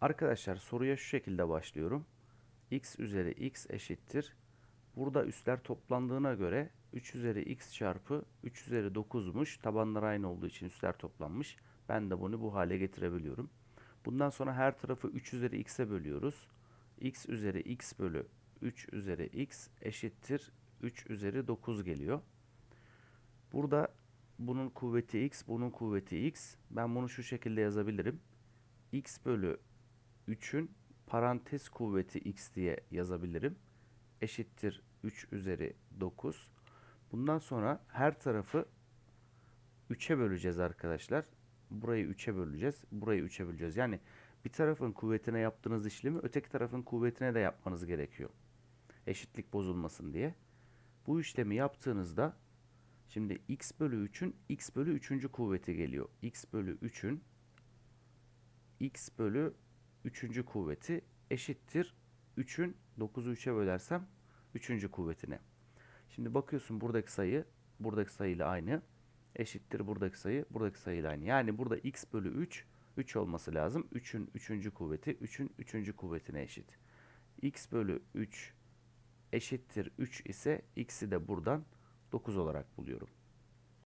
Arkadaşlar soruya şu şekilde başlıyorum. x üzeri x eşittir. Burada üstler toplandığına göre 3 üzeri x çarpı 3 üzeri 9'muş. Tabanlar aynı olduğu için üstler toplanmış. Ben de bunu bu hale getirebiliyorum. Bundan sonra her tarafı 3 üzeri x'e bölüyoruz. x üzeri x bölü 3 üzeri x eşittir 3 üzeri 9 geliyor. Burada bunun kuvveti x, bunun kuvveti x. Ben bunu şu şekilde yazabilirim. x bölü 3'ün parantez kuvveti x diye yazabilirim. Eşittir 3 üzeri 9. Bundan sonra her tarafı 3'e böleceğiz arkadaşlar. Burayı 3'e böleceğiz. Burayı 3'e böleceğiz. Yani bir tarafın kuvvetine yaptığınız işlemi öteki tarafın kuvvetine de yapmanız gerekiyor. Eşitlik bozulmasın diye. Bu işlemi yaptığınızda şimdi x bölü 3'ün x bölü 3. kuvveti geliyor. x bölü 3'ün x bölü 3. kuvveti eşittir 3'ün 9'u 3'e bölersem 3. kuvvetine. Şimdi bakıyorsun buradaki sayı buradaki sayıyla aynı. Eşittir buradaki sayı buradaki sayıyla aynı. Yani burada x bölü 3 3 olması lazım. 3'ün 3. kuvveti 3'ün 3. kuvvetine eşit. x bölü 3 eşittir 3 ise x'i de buradan 9 olarak buluyorum.